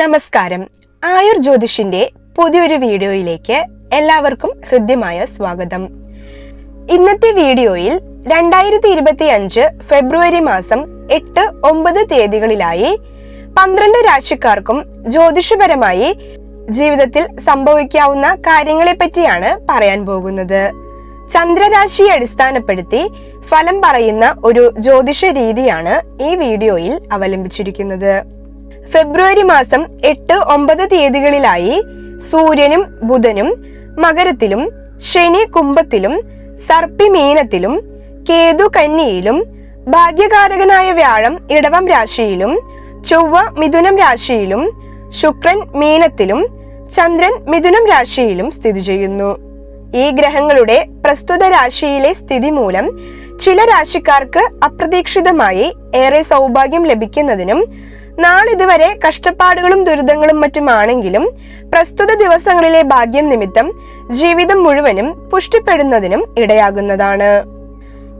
നമസ്കാരം. ആയുർ ജ്യോതിഷിന്റെ പുതിയൊരു വീഡിയോയിലേക്ക് എല്ലാവർക്കും ഹൃദ്യമായ സ്വാഗതം. ഇന്നത്തെ വീഡിയോയിൽ രണ്ടായിരത്തി ഇരുപത്തി അഞ്ച് ഫെബ്രുവരി മാസം എട്ട് ഒമ്പത് തീയതികളിലായി പന്ത്രണ്ട് രാശിക്കാർക്കും ജ്യോതിഷപരമായി ജീവിതത്തിൽ സംഭവിക്കാവുന്ന കാര്യങ്ങളെ പറ്റിയാണ് പറയാൻ പോകുന്നത്. ചന്ദ്രരാശിയെ അടിസ്ഥാനപ്പെടുത്തി ഫലം പറയുന്ന ഒരു ജ്യോതിഷ രീതിയാണ് ഈ വീഡിയോയിൽ അവലംബിച്ചിരിക്കുന്നത്. ഫെബ്രുവരി മാസം എട്ട് ഒമ്പത് തീയതികളിലായി സൂര്യനും ബുധനും മകരത്തിലും ശനി കുംഭത്തിലും സർപ്പി മീനത്തിലും കേതു കന്നിയിലും ഭാഗ്യകാരകനായ വ്യാഴം ഇടവം രാശിയിലും ചൊവ്വ മിഥുനം രാശിയിലും ശുക്രൻ മീനത്തിലും ചന്ദ്രൻ മിഥുനം രാശിയിലും സ്ഥിതി ചെയ്യുന്നു. ഈ ഗ്രഹങ്ങളുടെ പ്രസ്തുത രാശിയിലെ സ്ഥിതി മൂലം ചില രാശിക്കാർക്ക് അപ്രതീക്ഷിതമായി ഏറെ സൗഭാഗ്യം ലഭിക്കുന്നതിനും നാളിതുവരെ കഷ്ടപ്പാടുകളും ദുരിതങ്ങളും മറ്റുമാണെങ്കിലും പ്രസ്തുത ദിവസങ്ങളിലെ ഭാഗ്യം നിമിത്തം ജീവിതം മുഴുവനും പുഷ്ടിപ്പെടുന്നതിനും ഇടയാകുന്നതാണ്.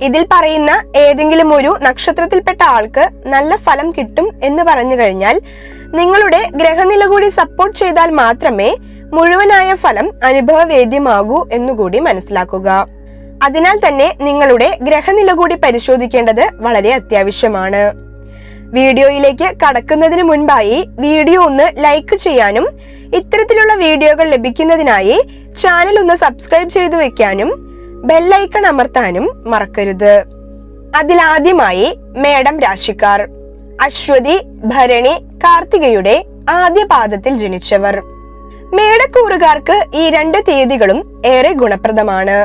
ഇതിൽ പറയുന്ന ഏതെങ്കിലും ഒരു നക്ഷത്രത്തിൽപ്പെട്ട ആൾക്ക് നല്ല ഫലം കിട്ടും എന്ന് പറഞ്ഞു കഴിഞ്ഞാൽ നിങ്ങളുടെ ഗ്രഹനില കൂടി സപ്പോർട്ട് ചെയ്താൽ മാത്രമേ മുഴുവനായ ഫലം അനുഭവവേദ്യമാകൂ എന്നുകൂടി മനസ്സിലാക്കുക. അതിനാൽ തന്നെ നിങ്ങളുടെ ഗ്രഹനില കൂടി പരിശോധിക്കേണ്ടത് വളരെ അത്യാവശ്യമാണ്. വീഡിയോയിലേക്ക് കടക്കുന്നതിന് മുൻപായി വീഡിയോ ഒന്ന് ലൈക്ക് ചെയ്യാനും ഇത്തരത്തിലുള്ള വീഡിയോകൾ ലഭിക്കുന്നതിനായി ചാനൽ ഒന്ന് സബ്സ്ക്രൈബ് ചെയ്തു വെക്കാനും ബെല്ലൈക്കൺ അമർത്താനും മറക്കരുത്. അതിലാദ്യമായി മേഡം രാശിക്കാർ അശ്വതി ഭരണി കാർത്തികയുടെ ആദ്യ പാദത്തിൽ ജനിച്ചവർ. മേടക്കൂറുകാർക്ക് ഈ രണ്ട് തീയതികളും ഏറെ ഗുണപ്രദമാണ്.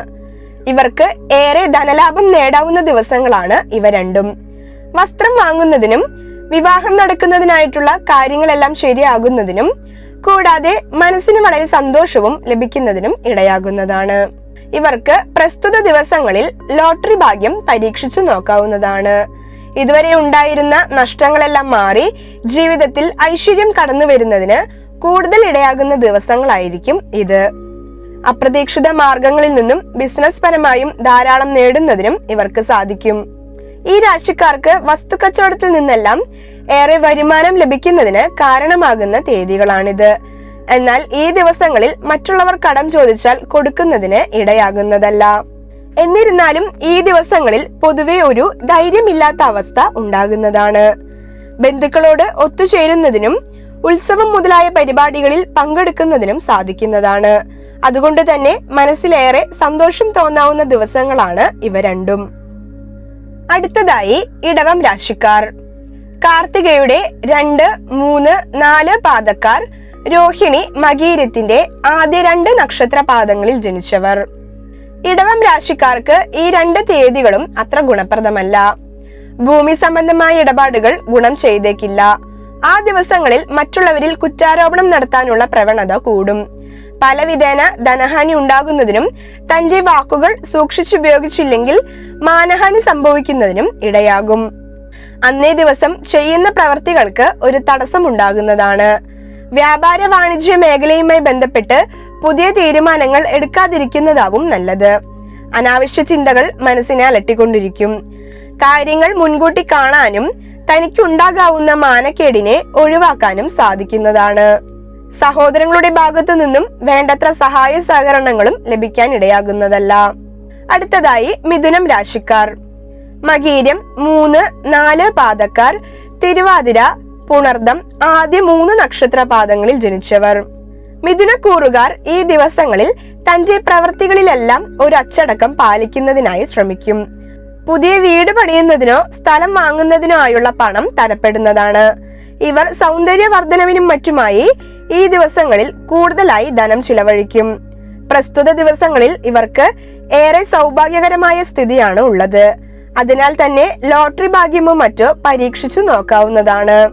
ഇവർക്ക് ഏറെ ധനലാഭം നേടാവുന്ന ദിവസങ്ങളാണ് ഇവ രണ്ടും. വസ്ത്രം വാങ്ങുന്നതിനും വിവാഹം നടക്കുന്നതിനായിട്ടുള്ള കാര്യങ്ങളെല്ലാം ശരിയാകുന്നതിനും കൂടാതെ മനസ്സിന് വളരെ സന്തോഷവും ലഭിക്കുന്നതിനും ഇടയാകുന്നതാണ്. ഇവർക്ക് പ്രസ്തുത ദിവസങ്ങളിൽ ലോട്ടറി ഭാഗ്യം പരീക്ഷിച്ചു നോക്കാവുന്നതാണ്. ഇതുവരെ ഉണ്ടായിരുന്ന നഷ്ടങ്ങളെല്ലാം മാറി ജീവിതത്തിൽ ഐശ്വര്യം കടന്നു വരുന്നതിന് കൂടുതൽ ഇടയാകുന്ന ദിവസങ്ങളായിരിക്കും ഇത്. അപ്രതീക്ഷിത മാർഗങ്ങളിൽ നിന്നും ബിസിനസ് പരമായും ധാരാളം നേടുന്നതിനും ഇവർക്ക് സാധിക്കും. ഈ രാശിക്കാർക്ക് വസ്തു കച്ചവടത്തിൽ നിന്നെല്ലാം ഏറെ വരുമാനം ലഭിക്കുന്നതിന് കാരണമാകുന്ന തീയതികളാണിത്. എന്നാൽ ഈ ദിവസങ്ങളിൽ മറ്റുള്ളവർ കടം ചോദിച്ചാൽ കൊടുക്കുന്നതിന് ഇടയാകുന്നതല്ല. എന്നിരുന്നാലും ഈ ദിവസങ്ങളിൽ പൊതുവെ ഒരു ധൈര്യമില്ലാത്ത അവസ്ഥ ഉണ്ടാകുന്നതാണ്. ബന്ധുക്കളോട് ഒത്തുചേരുന്നതിനും ഉത്സവം മുതലായ പരിപാടികളിൽ പങ്കെടുക്കുന്നതിനും സാധിക്കുന്നതാണ്. അതുകൊണ്ട് തന്നെ മനസ്സിലേറെ സന്തോഷം തോന്നാവുന്ന ദിവസങ്ങളാണ് ഇവ രണ്ടും. അടുത്തതായി ഇടവം രാശിക്കാർ. കാർത്തികയുടെ രണ്ട് മൂന്ന് നാല് പാദക്കാർ രോഹിണി മകീരത്തിന്റെ ആദ്യ രണ്ട് നക്ഷത്ര പാദങ്ങളിൽ ജനിച്ചവർ. ഇടവം രാശിക്കാർക്ക് ഈ രണ്ട് തീയതികളും അത്ര ഗുണപ്രദമല്ല. ഭൂമി സംബന്ധമായ ഇടപാടുകൾ ഗുണം ചെയ്തേക്കില്ല. ആ ദിവസങ്ങളിൽ മറ്റുള്ളവരിൽ കുറ്റാരോപണം നടത്താനുള്ള പ്രവണത കൂടും. പലവിധേന ധനഹാനി ഉണ്ടാകുന്നതിനും തന്റെ വാക്കുകൾ സൂക്ഷിച്ചുപയോഗിച്ചില്ലെങ്കിൽ മാനഹാനി സംഭവിക്കുന്നതിനും ഇടയാകും. അന്നേ ദിവസം ചെയ്യുന്ന പ്രവർത്തികൾക്ക് ഒരു തടസ്സം ഉണ്ടാകുന്നതാണ് വ്യാപാര വാണിജ്യ മേഖലയുമായി ബന്ധപ്പെട്ട് പുതിയ തീരുമാനങ്ങൾ എടുക്കാതിരിക്കുന്നതാവും നല്ലത്. അനാവശ്യ ചിന്തകൾ മനസ്സിനെ അലട്ടിക്കൊണ്ടിരിക്കും. കാര്യങ്ങൾ മുൻകൂട്ടി കാണാനും തനിക്കുണ്ടാകാവുന്ന മാനക്കേടിനെ ഒഴിവാക്കാനും സാധിക്കുന്നതാണ്. സഹോദരങ്ങളുടെ ഭാഗത്തു നിന്നും വേണ്ടത്ര സഹായ സഹകരണങ്ങളും ലഭിക്കാൻ ഇടയാകുന്നതല്ല. അടുത്തതായി മിഥുനം രാശിക്കാർ. മകീരം മൂന്ന് നാല് പാദക്കാർ. തിരുവാതിര പുണർദം ആദ്യ മൂന്ന് നക്ഷത്ര പാദങ്ങളിൽ ജനിച്ചവർ. മിഥുനക്കൂറുകാർ ഈ ദിവസങ്ങളിൽ തന്റെ പ്രവൃത്തികളിലെല്ലാം ഒരു അച്ചടക്കം പാലിക്കുന്നതിനായി ശ്രമിക്കും. പുതിയ വീട് പണിയുന്നതിനോ സ്ഥലം വാങ്ങുന്നതിനോ ആയുള്ള പണം തരപ്പെടുന്നതാണ്. ഇവർ സൗന്ദര്യവർദ്ധനവിനും മറ്റുമായി ഈ ദിവസങ്ങളിൽ കൂടുതലായി ധനം ചിലവഴിക്കും. പ്രസ്തുത ദിവസങ്ങളിൽ ഇവർക്ക് ഏറെ സൗഭാഗ്യകരമായ സ്ഥിതിയാണ് ഉള്ളത്. അതിനാൽ തന്നെ ലോട്ടറി ഭാഗ്യമോ മറ്റോ പരീക്ഷിച്ചു നോക്കാവുന്നതാണ്.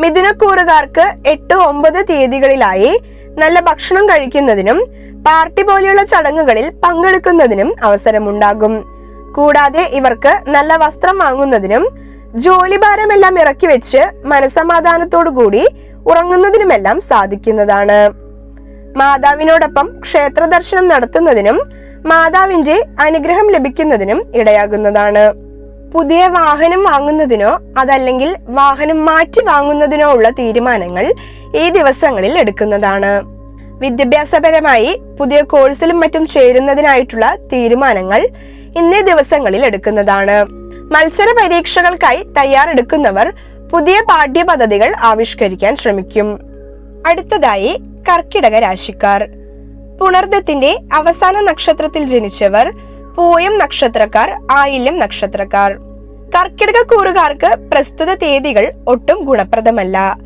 മിഥുനക്കൂറുകാർക്ക് എട്ട് ഒമ്പത് തീയതികളിലായി നല്ല ഭക്ഷണം കഴിക്കുന്നതിനും പാർട്ടി പോലെയുള്ള ചടങ്ങുകളിൽ പങ്കെടുക്കുന്നതിനും അവസരമുണ്ടാകും. കൂടാതെ ഇവർക്ക് നല്ല വസ്ത്രം വാങ്ങുന്നതിനും ജോലിഭാരമെല്ലാം ഇറക്കി വെച്ച് മനസമാധാനത്തോടു കൂടി ഉറങ്ങുന്നതിനുമെല്ലാം സാധിക്കുന്നതാണ്. മാതാവിനോടൊപ്പം ക്ഷേത്ര ദർശനം നടത്തുന്നതിനും മാതാവിന്റെ അനുഗ്രഹം ലഭിക്കുന്നതിനും ഇടയാകുന്നതാണ്. പുതിയ വാഹനം വാങ്ങുന്നതിനോ അതല്ലെങ്കിൽ വാഹനം മാറ്റി വാങ്ങുന്നതിനോ ഉള്ള തീരുമാനങ്ങൾ ഈ ദിവസങ്ങളിൽ എടുക്കുന്നതാണ്. വിദ്യാഭ്യാസപരമായി പുതിയ കോഴ്സിലും മറ്റും ചേരുന്നതിനായിട്ടുള്ള തീരുമാനങ്ങൾ ഇന്നേ ദിവസങ്ങളിൽ എടുക്കുന്നതാണ്. മത്സര പരീക്ഷകൾക്കായി തയ്യാറെടുക്കുന്നവർ പുതിയ പാഠ്യപദ്ധതികൾ ആവിഷ്കരിക്കാൻ ശ്രമിക്കും. അടുത്തതായി കർക്കിടക രാശിക്കാർ. പുണർദത്തിന്റെ അവസാന നക്ഷത്രത്തിൽ ജനിച്ചവർ പൂയം നക്ഷത്രക്കാർ ആയില്യം നക്ഷത്രക്കാർ. കർക്കിടക കൂറുകാർക്ക് പ്രസ്തുത തീയതികൾ ഒട്ടും ഗുണപ്രദമല്ല.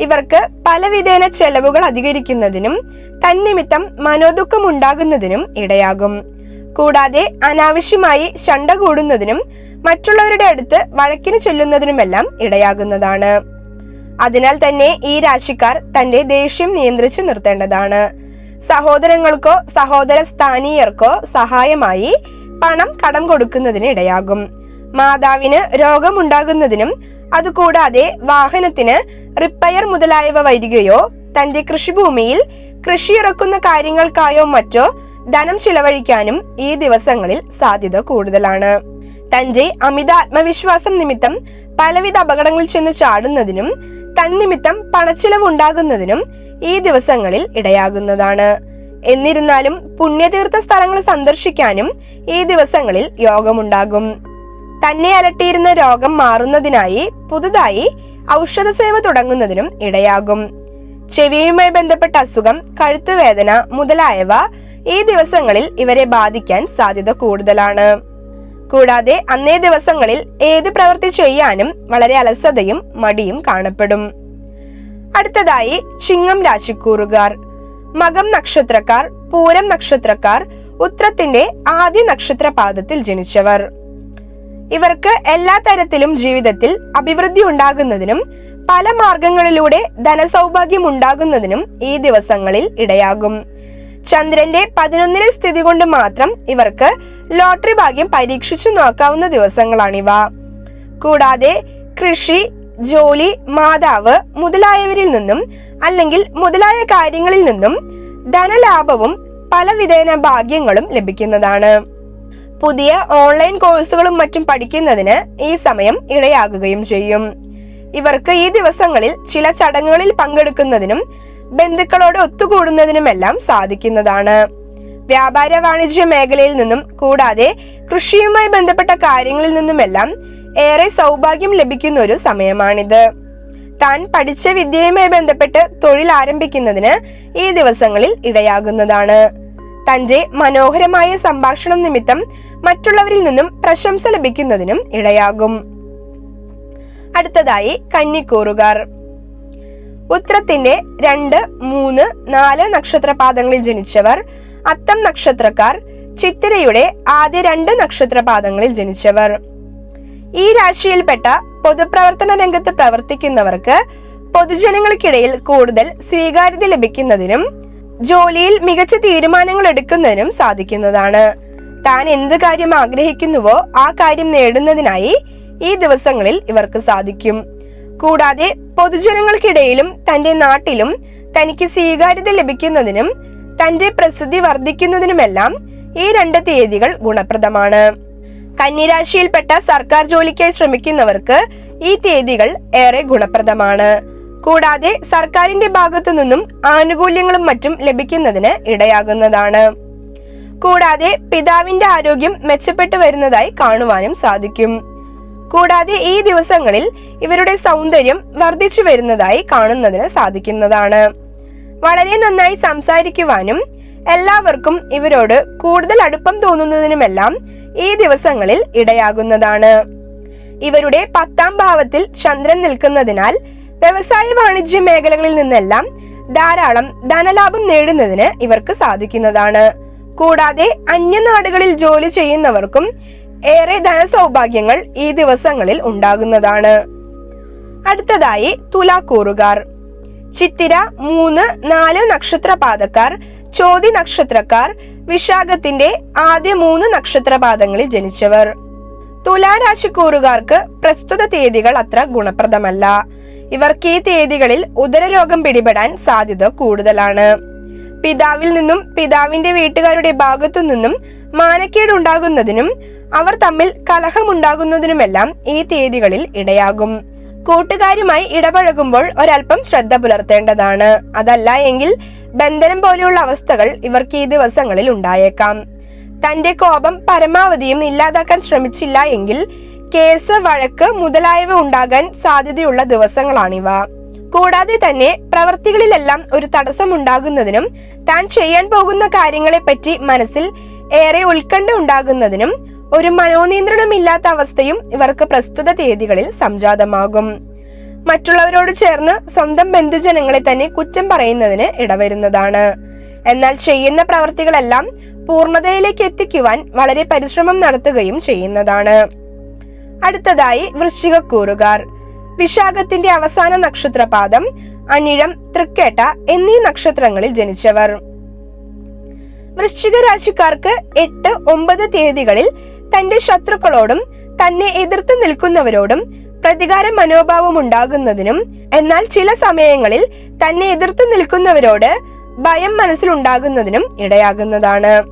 ഇവർക്ക് പലവിധേന ചെലവുകൾ അധികരിക്കുന്നതിനും തന്നിമിത്തം മനോദുഃഖം ഉണ്ടാകുന്നതിനും ഇടയാകും. കൂടാതെ അനാവശ്യമായി ശണ്ട കൂടുന്നതിനും മറ്റുള്ളവരുടെ അടുത്ത് വഴക്കിന് ചൊല്ലുന്നതിനുമെല്ലാം ഇടയാകുന്നതാണ്. അതിനാൽ തന്നെ ഈ രാശിക്കാർ തന്റെ ദേഷ്യം നിയന്ത്രിച്ചു നിർത്തേണ്ടതാണ്. സഹോദരങ്ങൾക്കോ സഹോദര സ്ഥാനീയർക്കോ സഹായമായി പണം കടം കൊടുക്കുന്നതിന് ഇടയാകും. മാതാവിന് രോഗമുണ്ടാകുന്നതിനും അതുകൂടാതെ വാഹനത്തിന് റിപ്പയർ മുതലായവ വരികയോ തന്റെ കൃഷിഭൂമിയിൽ കൃഷിയിറക്കുന്ന കാര്യങ്ങൾക്കായോ മറ്റോ ധനം ചിലവഴിക്കാനും ഈ ദിവസങ്ങളിൽ സാധ്യത കൂടുതലാണ്. തന്റെ അമിത ആത്മവിശ്വാസം നിമിത്തം പലവിധ അപകടങ്ങളിൽ ചെന്ന് ചാടുന്നതിനും തന്നിമിത്തം പണച്ചിലവ് ഉണ്ടാകുന്നതിനും ഈ ദിവസങ്ങളിൽ ഇടയാകുന്നതാണ്. എന്നിരുന്നാലും പുണ്യതീർത്ഥ സ്ഥലങ്ങൾ സന്ദർശിക്കാനും ഈ ദിവസങ്ങളിൽ യോഗമുണ്ടാകും. തന്നെ അലട്ടിയിരുന്ന രോഗം മാറുന്നതിനായി പുതുതായി ഔഷധ സേവ തുടങ്ങുന്നതിനും ഇടയാകും. ചെവിയുമായി ബന്ധപ്പെട്ട അസുഖം കഴുത്തുവേദന മുതലായവ ഈ ദിവസങ്ങളിൽ ഇവരെ ബാധിക്കാൻ സാധ്യത കൂടുതലാണ്. കൂടാതെ അന്നേ ദിവസങ്ങളിൽ ഏത് പ്രവൃത്തി ചെയ്യാനും വളരെ അലസതയും മടിയും കാണപ്പെടും. അടുത്തതായി ചിങ്ങം രാശിക്കൂറുകാർ. മകം നക്ഷത്രക്കാർ പൂരം നക്ഷത്രക്കാർ ഉത്രത്തിന്റെ ആദ്യ നക്ഷത്രപാദത്തിൽ ജനിച്ചവർ. ഇവർക്ക് എല്ലാ തരത്തിലും ജീവിതത്തിൽ അഭിവൃദ്ധി ഉണ്ടാകുന്നതിനും പല മാർഗങ്ങളിലൂടെ ധനസൗഭാഗ്യം ഉണ്ടാകുന്നതിനും ഈ ദിവസങ്ങളിൽ ഇടയാകും. ചന്ദ്രന്റെ പതിനൊന്നിലെ സ്ഥിതി കൊണ്ട് മാത്രം ഇവർക്ക് ലോട്ടറി ഭാഗ്യം പരീക്ഷിച്ചു നോക്കാവുന്ന ദിവസങ്ങളാണിവ. കൂടാതെ കൃഷി ജോലി മാതാവ് മുതലായവരിൽ നിന്നും അല്ലെങ്കിൽ മുതലായ കാര്യങ്ങളിൽ നിന്നും ധനലാഭവും പലവിധേന ഭാഗ്യങ്ങളും ലഭിക്കുന്നതാണ്. പുതിയ ഓൺലൈൻ കോഴ്സുകളും മറ്റും പഠിക്കുന്നതിന് ഈ സമയം ഇടയാകുകയും ചെയ്യും. ഇവർക്ക് ഈ ദിവസങ്ങളിൽ ചില ചടങ്ങുകളിൽ പങ്കെടുക്കുന്നതിനും ബന്ധുക്കളോട് ഒത്തുകൂടുന്നതിനുമെല്ലാം സാധിക്കുന്നതാണ്. വ്യാപാര വാണിജ്യ മേഖലയിൽ നിന്നും കൂടാതെ കൃഷിയുമായി ബന്ധപ്പെട്ട കാര്യങ്ങളിൽ നിന്നുമെല്ലാം ഏറെ സൗഭാഗ്യം ലഭിക്കുന്ന ഒരു സമയമാണിത്. താൻ പഠിച്ച വിദ്യയുമായി ബന്ധപ്പെട്ട് തൊഴിൽ ആരംഭിക്കുന്നതിന് ഈ ദിവസങ്ങളിൽ ഇടയാകുന്നതാണ്. തന്റെ മനോഹരമായ സംഭാഷണം നിമിത്തം മറ്റുള്ളവരിൽ നിന്നും പ്രശംസ ലഭിക്കുന്നതിനും ഇടയാകും. അടുത്തതായി കന്നിക്കൂറുകാർ. ഉത്രത്തിന്റെ രണ്ട് മൂന്ന് നാല് നക്ഷത്രപാദങ്ങളിൽ ജനിച്ചവർ അത്തം നക്ഷത്രക്കാർ ചിത്തിരയുടെ ആദ്യ രണ്ട് നക്ഷത്രപാദങ്ങളിൽ ജനിച്ചവർ. ഈ രാശിയിൽപ്പെട്ട പൊതുപ്രവർത്തന രംഗത്ത് പ്രവർത്തിക്കുന്നവർക്ക് പൊതുജനങ്ങൾക്കിടയിൽ കൂടുതൽ സ്വീകാര്യത ലഭിക്കുന്നതിനും ജോലിയിൽ മികച്ച തീരുമാനങ്ങൾ എടുക്കുന്നതിനും സാധിക്കുന്നതാണ്. താൻ എന്ത് കാര്യം ആഗ്രഹിക്കുന്നുവോ ആ കാര്യം നേടുന്നതിനായി ഈ ദിവസങ്ങളിൽ ഇവർക്ക് സാധിക്കും. കൂടാതെ പൊതുജനങ്ങൾക്കിടയിലും തന്റെ നാട്ടിലും തനിക്ക് സ്വീകാര്യത ലഭിക്കുന്നതിനും തന്റെ പ്രസിദ്ധി വർദ്ധിക്കുന്നതിനുമെല്ലാം ഈ രണ്ട് തീയതികൾ ഗുണപ്രദമാണ്. കന്നിരാശിയിൽപ്പെട്ട സർക്കാർ ജോലിക്കായി ശ്രമിക്കുന്നവർക്ക് ഈ തീയതികൾ ഏറെ ഗുണപ്രദമാണ്. കൂടാതെ സർക്കാരിന്റെ ഭാഗത്തു നിന്നും ആനുകൂല്യങ്ങളും മറ്റും ലഭിക്കുന്നതിന് ഇടയാകുന്നതാണ്. കൂടാതെ പിതാവിന്റെ ആരോഗ്യം മെച്ചപ്പെട്ടു വരുന്നതായി കാണുവാനും സാധിക്കും. കൂടാതെ ഈ ദിവസങ്ങളിൽ ഇവരുടെ സൗന്ദര്യം വർദ്ധിച്ചു വരുന്നതായി കാണുന്നതിന് സാധിക്കുന്നതാണ്. വളരെ നന്നായി സംസാരിക്കുവാനും എല്ലാവർക്കും ഇവരോട് കൂടുതൽ അടുപ്പം തോന്നുന്നതിനുമെല്ലാം ഈ ദിവസങ്ങളിൽ ഇടയാകുന്നതാണ്. ഇവരുടെ പത്താം ഭാവത്തിൽ ചന്ദ്രൻ നിൽക്കുന്നതിനാൽ വ്യവസായ വാണിജ്യ മേഖലകളിൽ നിന്നെല്ലാം ധാരാളം ധനലാഭം നേടുന്നതിന് ഇവർക്ക് സാധിക്കുന്നതാണ്. കൂടാതെ അന്യനാടുകളിൽ ജോലി ചെയ്യുന്നവർക്കും ഏറെ ധനസൗഭാഗ്യങ്ങൾ ഈ ദിവസങ്ങളിൽ ഉണ്ടാകുന്നതാണ്. അടുത്തതായി തുലാക്കൂറുകാർ. ചിത്തിര മൂന്ന് നാല് നക്ഷത്രപാതക്കാർ ചോതി നക്ഷത്രക്കാർ വിശാഖത്തിന്റെ ആദ്യ മൂന്ന് നക്ഷത്രപാദങ്ങളിൽ ജനിച്ചവർ. തുലാരാശിക്കൂറുകാർക്ക് പ്രസ്തുത തീയതികൾ അത്ര ഗുണപ്രദമല്ല. ഇവർക്ക് ഈ തീയതികളിൽ ഉദരരോഗം പിടിപെടാൻ സാധ്യത കൂടുതലാണ്. പിതാവിൽ നിന്നും പിതാവിന്റെ വീട്ടുകാരുടെ ഭാഗത്തു നിന്നും മാനക്കേട് ഉണ്ടാകുന്നതിനും അവർ തമ്മിൽ കലഹമുണ്ടാകുന്നതിനുമെല്ലാം ഈ തീയതികളിൽ ഇടയാകും. കൂട്ടുകാരുമായി ഇടപഴകുമ്പോൾ ഒരൽപ്പം ശ്രദ്ധ പുലർത്തേണ്ടതാണ്. അതല്ല എങ്കിൽ ബന്ധനം പോലെയുള്ള അവസ്ഥകൾ ഇവർക്ക് ഈ ദിവസങ്ങളിൽ ഉണ്ടായേക്കാം. തന്റെ കോപം പരമാവധിയും ഇല്ലാതാക്കാൻ ശ്രമിച്ചില്ല എങ്കിൽ കേസ് വഴക്ക് മുതലായവ ഉണ്ടാകാൻ സാധ്യതയുള്ള ദിവസങ്ങളാണിവ. കൂടാതെ തന്നെ പ്രവർത്തികളിലെല്ലാം ഒരു തടസ്സം ഉണ്ടാകുന്നതിനും താൻ ചെയ്യാൻ പോകുന്ന കാര്യങ്ങളെപ്പറ്റി മനസ്സിൽ ഏറെ ഉത്കണ്ഠ ഉണ്ടാകുന്നതിനും ഒരു മനോനിയന്ത്രണമില്ലാത്ത അവസ്ഥയും ഇവർക്ക് പ്രസ്തുത തീയതികളിൽ സംജാതമാകും. മറ്റുള്ളവരോട് ചേർന്ന് സ്വന്തം ബന്ധുജനങ്ങളെ തന്നെ കുറ്റം പറയുന്നതിന് ഇടവരുന്നതാണ്. എന്നാൽ ചെയ്യുന്ന പ്രവർത്തികളെല്ലാം പൂർണതയിലേക്ക് എത്തിക്കുവാൻ വളരെ പരിശ്രമം നടത്തുകയും ചെയ്യുന്നതാണ്. അടുത്തതായി വൃശ്ചികക്കൂറുകാർ. വിശാഖത്തിന്റെ അവസാന നക്ഷത്രപാദം അനിഴം തൃക്കേട്ട എന്നീ നക്ഷത്രങ്ങളിൽ ജനിച്ചവർ. വൃശ്ചിക രാശിക്കാർക്ക് എട്ട് ഒമ്പത് തീയതികളിൽ തന്റെ ശത്രുക്കളോടും തന്നെ എതിർത്ത് നിൽക്കുന്നവരോടും പ്രതികാര മനോഭാവം ഉണ്ടാകുന്നതിനും എന്നാൽ ചില സമയങ്ങളിൽ തന്നെ എതിർത്ത് നിൽക്കുന്നവരോട് ഭയം മനസ്സിലുണ്ടാകുന്നതിനും ഇടയാകുന്നതാണ്.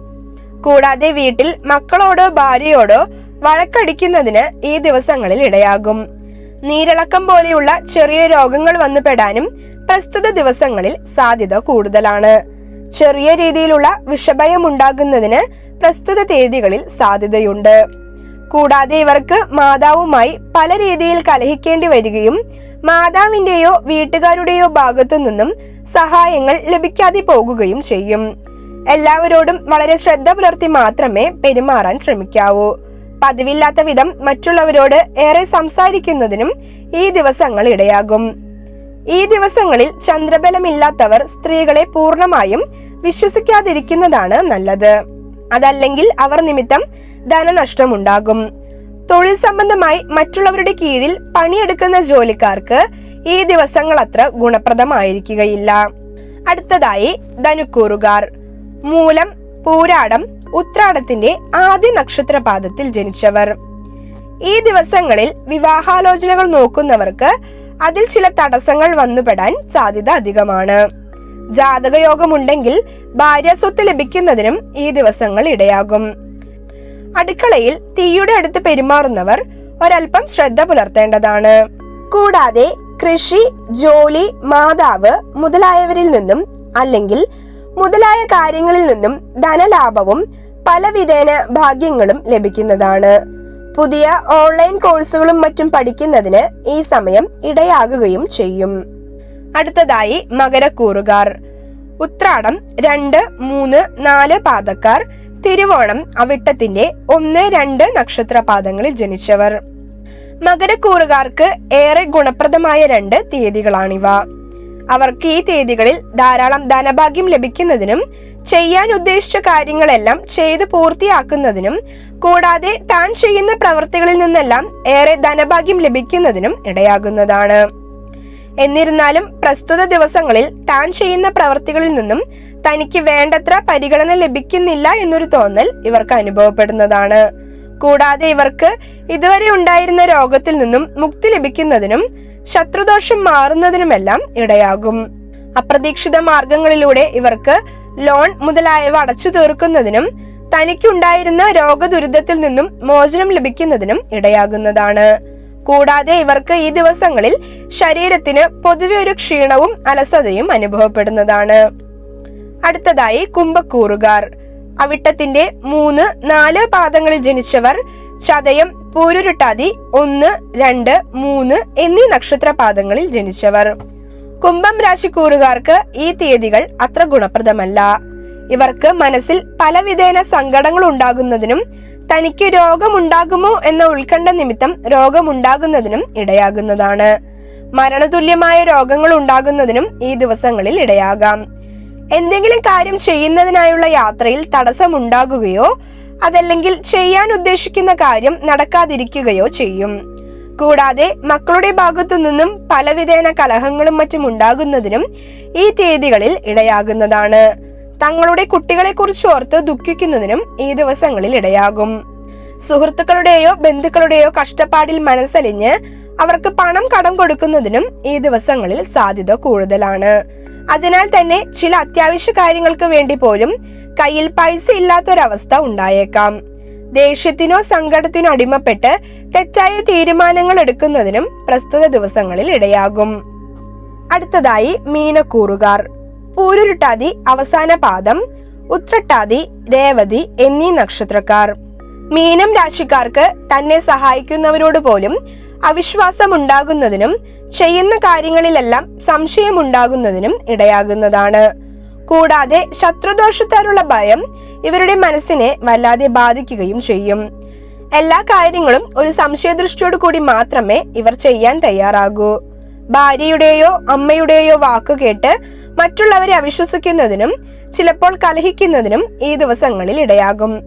കൂടാതെ വീട്ടിൽ മക്കളോടോ ഭാര്യയോടോ വഴക്കടിക്കുന്നതിന് ഈ ദിവസങ്ങളിൽ ഇടയാകും. നീരിളക്കം പോലെയുള്ള ചെറിയ രോഗങ്ങൾ വന്നുപെടാനും പ്രസ്തുത ദിവസങ്ങളിൽ സാധ്യത കൂടുതലാണ്. ചെറിയ രീതിയിലുള്ള വിഷഭയം ഉണ്ടാകുന്നതിന് പ്രസ്തുത തീയതികളിൽ സാധ്യതയുണ്ട്. കൂടാതെ ഇവർക്ക് മാതാവുമായി പല രീതിയിൽ കലഹിക്കേണ്ടി വരികയും മാതാവിന്റെയോ വീട്ടുകാരുടെയോ ഭാഗത്തു നിന്നും സഹായങ്ങൾ ലഭിക്കാതെ പോകുകയും ചെയ്യും. എല്ലാവരോടും വളരെ ശ്രദ്ധ പുലർത്തി മാത്രമേ പെരുമാറാൻ ശ്രമിക്കാവൂ. പതിവില്ലാത്ത വിധം മറ്റുള്ളവരോട് ഏറെ സംസാരിക്കുന്നതിനും ഈ ദിവസങ്ങൾ ഇടയാകും. ഈ ദിവസങ്ങളിൽ ചന്ദ്രബലമില്ലാത്തവർ സ്ത്രീകളെ പൂർണമായും വിശ്വസിക്കാതിരിക്കുന്നതാണ് നല്ലത്. അതല്ലെങ്കിൽ അവർ നിമിത്തം ധനനഷ്ടമുണ്ടാകും. തൊഴിൽ സംബന്ധമായി മറ്റുള്ളവരുടെ കീഴിൽ പണിയെടുക്കുന്ന ജോലിക്കാർക്ക് ഈ ദിവസങ്ങൾ അത്ര ഗുണപ്രദമായിരിക്കുകയില്ല. അടുത്തതായി ധനുക്കൂറുകാർ. മൂലം പൂരാടം ഉത്രാടത്തിന്റെ ആദ്യ നക്ഷത്രപാദത്തിൽ ജനിച്ചവർ. ഈ ദിവസങ്ങളിൽ വിവാഹാലോചനകൾ നോക്കുന്നവർക്ക് അതിൽ ചില തടസ്സങ്ങൾ വന്നുപെടാൻ സാധ്യത അധികമാണ്. ജാതകയോഗമുണ്ടെങ്കിൽ ഭാര്യ സ്വത്ത് ലഭിക്കുന്നതിനും ഈ ദിവസങ്ങൾ ഇടയാകും. അടുക്കളയിൽ തീയുടെ അടുത്ത് പെരുമാറുന്നവർ ഒരൽപ്പം ശ്രദ്ധ പുലർത്തേണ്ടതാണ്. കൂടാതെ കൃഷി ജോലി മാതാവ് മുതലായവരിൽ നിന്നും അല്ലെങ്കിൽ മുതലായ കാര്യങ്ങളിൽ നിന്നും ധനലാഭവും പലവിധേന ഭാഗ്യങ്ങളും ലഭിക്കുന്നതാണ്. പുതിയ ഓൺലൈൻ കോഴ്സുകളും മറ്റും പഠിക്കുന്നതിന് ഈ സമയം ഇടയാകുകയും ചെയ്യും. അടുത്തതായി മകരക്കൂറുകാർ. ഉത്രാടം രണ്ട് മൂന്ന് നാല് പാദക്കാർ തിരുവോണം അവിട്ടത്തിന്റെ ഒന്ന് രണ്ട് നക്ഷത്ര പാദങ്ങളിൽ ജനിച്ചവർ. മകരക്കൂറുകാർക്ക് ഏറെ ഗുണപ്രദമായ രണ്ട് തീയതികളാണിവ. അവർക്ക് ഈ തീയതികളിൽ ധാരാളം ധനഭാഗ്യം ലഭിക്കുന്നതിനും ചെയ്യാൻ ഉദ്ദേശിച്ച കാര്യങ്ങളെല്ലാം ചെയ്ത് പൂർത്തിയാക്കുന്നതിനും കൂടാതെ താൻ ചെയ്യുന്ന പ്രവൃത്തികളിൽ നിന്നെല്ലാം ഏറെ ധനഭാഗ്യം ലഭിക്കുന്നതിനും ഇടയാകുന്നതാണ്. എന്നിരുന്നാലും പ്രസ്തുത ദിവസങ്ങളിൽ താൻ ചെയ്യുന്ന പ്രവൃത്തികളിൽ നിന്നും തനിക്ക് വേണ്ടത്ര പരിഗണന ലഭിക്കുന്നില്ല എന്നൊരു തോന്നൽ ഇവർക്ക് അനുഭവപ്പെടുന്നതാണ്. കൂടാതെ ഇവർക്ക് ഇതുവരെ ഉണ്ടായിരുന്ന രോഗത്തിൽ നിന്നും മുക്തി ലഭിക്കുന്നതിനും ശത്രുദോഷം മാറുന്നതിനുമെല്ലാം ഇടയാകും. അപ്രതീക്ഷിത മാർഗങ്ങളിലൂടെ ഇവർക്ക് ലോൺ മുതലായവ അടച്ചു തീർക്കുന്നതിനും തനിക്കുണ്ടായിരുന്ന രോഗദുരിതത്തിൽ നിന്നും മോചനം ലഭിക്കുന്നതിനും ഇടയാകുന്നതാണ്. കൂടാതെ ഇവർക്ക് ഈ ദിവസങ്ങളിൽ ശരീരത്തിന് പൊതുവെ ഒരു ക്ഷീണവും അലസതയും അനുഭവപ്പെടുന്നതാണ്. അടുത്തതായി കുംഭക്കൂറുകാർ. അവിട്ടത്തിന്റെ മൂന്ന് നാല് പാദങ്ങളിൽ ജനിച്ചവർ ചതയം പൂരുരുട്ടാതി ഒന്ന് രണ്ട് മൂന്ന് എന്നീ നക്ഷത്രപാദങ്ങളിൽ ജനിച്ചവർ. കുംഭം രാശിക്കൂറുകാർക്ക് ഈ തീയതികൾ അത്ര ഗുണപ്രദമല്ല. ഇവർക്ക് മനസ്സിൽ പലവിധേന സങ്കടങ്ങൾ ഉണ്ടാകുന്നതിനും തനിക്ക് രോഗമുണ്ടാകുമോ എന്ന ഉത്കണ്ഠ നിമിത്തം രോഗമുണ്ടാകുന്നതിനും ഇടയാകുന്നതാണ്. മരണതുല്യമായ രോഗങ്ങൾ ഉണ്ടാകുന്നതിനും ഈ ദിവസങ്ങളിൽ ഇടയാകാം. എന്തെങ്കിലും കാര്യം ചെയ്യുന്നതിനായുള്ള യാത്രയിൽ തടസ്സമുണ്ടാകുകയോ അതല്ലെങ്കിൽ ചെയ്യാൻ ഉദ്ദേശിക്കുന്ന കാര്യം നടക്കാതിരിക്കുകയോ ചെയ്യും. കൂടാതെ മക്കളുടെ ഭാഗത്തു നിന്നും പലവിധേന കലഹങ്ങളും മറ്റും ഉണ്ടാകുന്നതിനും ഈ തീയതികളിൽ ഇടയാകുന്നതാണ്. തങ്ങളുടെ കുട്ടികളെ കുറിച്ച് ഓർത്ത് ദുഃഖിക്കുന്നതിനും ഈ ദിവസങ്ങളിൽ ഇടയാകും. സുഹൃത്തുക്കളുടെയോ ബന്ധുക്കളുടെയോ കഷ്ടപ്പാടിൽ മനസ്സലിഞ്ഞ് അവർക്ക് പണം കടം കൊടുക്കുന്നതിനും ഈ ദിവസങ്ങളിൽ സാധ്യത കൂടുതലാണ്. അതിനാൽ തന്നെ ചില അത്യാവശ്യ കാര്യങ്ങൾക്ക് വേണ്ടി പോലും കയ്യിൽ പൈസ ഇല്ലാത്തൊരവസ്ഥ ഉണ്ടായേക്കാം. ദേഷ്യത്തിനോ സങ്കടത്തിനോ അടിമപ്പെട്ട് തെറ്റായ തീരുമാനങ്ങൾ എടുക്കുന്നതിനും പ്രസ്തുത ദിവസങ്ങളിൽ ഇടയാകും. അടുത്തതായി മീനക്കൂറുകാർ. പൂരുരുട്ടാതി അവസാന പാദം ഉത്രട്ടാതി രേവതി എന്നീ നക്ഷത്രക്കാർ. മീനം രാശിക്കാർക്ക് തന്നെ സഹായിക്കുന്നവരോട് പോലും അവിശ്വാസം ഉണ്ടാകുന്നതിനും ചെയ്യുന്ന കാര്യങ്ങളിലെല്ലാം സംശയമുണ്ടാകുന്നതിനും ഇടയാകുന്നതാണ്. കൂടാതെ ശത്രുദോഷത്താലുള്ള ഭയം ഇവരുടെ മനസ്സിനെ വല്ലാതെ ബാധിക്കുകയും ചെയ്യും. എല്ലാ കാര്യങ്ങളും ഒരു സംശയദൃഷ്ടിയോട് കൂടി മാത്രമേ ഇവർ ചെയ്യാൻ തയ്യാറാകൂ. ഭാര്യയുടെയോ അമ്മയുടെയോ വാക്കു കേട്ട് മറ്റുള്ളവരെ അവിശ്വസിക്കുന്നതിനും ചിലപ്പോൾ കലഹിക്കുന്നതിനും ഈ ദിവസങ്ങളിൽ ഇടയാകും.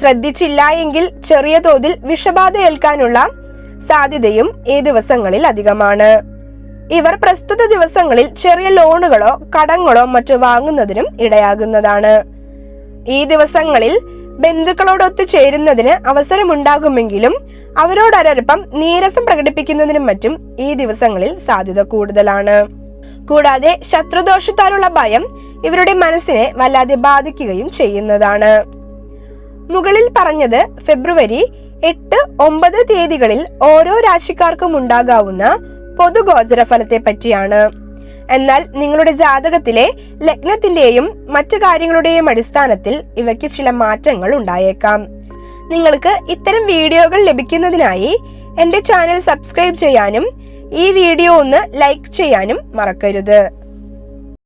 ശ്രദ്ധിച്ചില്ല എങ്കിൽ ചെറിയ തോതിൽ വിഷബാധ ഏൽക്കാനുള്ള സാധ്യതയും ഈ ദിവസങ്ങളിൽ അധികമാണ്. ഇവർ പ്രസ്തുത ദിവസങ്ങളിൽ ചെറിയ ലോണുകളോ കടങ്ങളോ മറ്റു വാങ്ങുന്നതിനും ഇടയാകുന്നതാണ്. ഈ ദിവസങ്ങളിൽ ബന്ധുക്കളോടൊത്തു ചേരുന്നതിന് അവസരമുണ്ടാകുമെങ്കിലും അവരോടൊരൽപ്പം നീരസം പ്രകടിപ്പിക്കുന്നതിനും മറ്റും ഈ ദിവസങ്ങളിൽ സാധ്യത കൂടുതലാണ്. കൂടാതെ ശത്രുദോഷത്താലുള്ള ഭയം ഇവരുടെ മനസ്സിനെ വല്ലാതെ ബാധിക്കുകയും ചെയ്യുന്നതാണ്. മുകളിൽ പറഞ്ഞത് ഫെബ്രുവരി എട്ട് ഒമ്പത് തീയതികളിൽ ഓരോ രാശിക്കാർക്കും ഉണ്ടാകാവുന്ന പൊതുഗോചര ഫലത്തെ പറ്റിയാണ്. എന്നാൽ നിങ്ങളുടെ ജാതകത്തിലെ ലഗ്നത്തിന്റെയും മറ്റു കാര്യങ്ങളുടെയും അടിസ്ഥാനത്തിൽ ഇവയ്ക്ക് ചില മാറ്റങ്ങൾ ഉണ്ടായേക്കാം. നിങ്ങൾക്ക് ഇത്തരം വീഡിയോകൾ ലഭിക്കുന്നതിനായി എന്റെ ചാനൽ സബ്സ്ക്രൈബ് ചെയ്യാനും ഈ വീഡിയോ ഒന്ന് ലൈക്ക് ചെയ്യാനും മറക്കരുത്.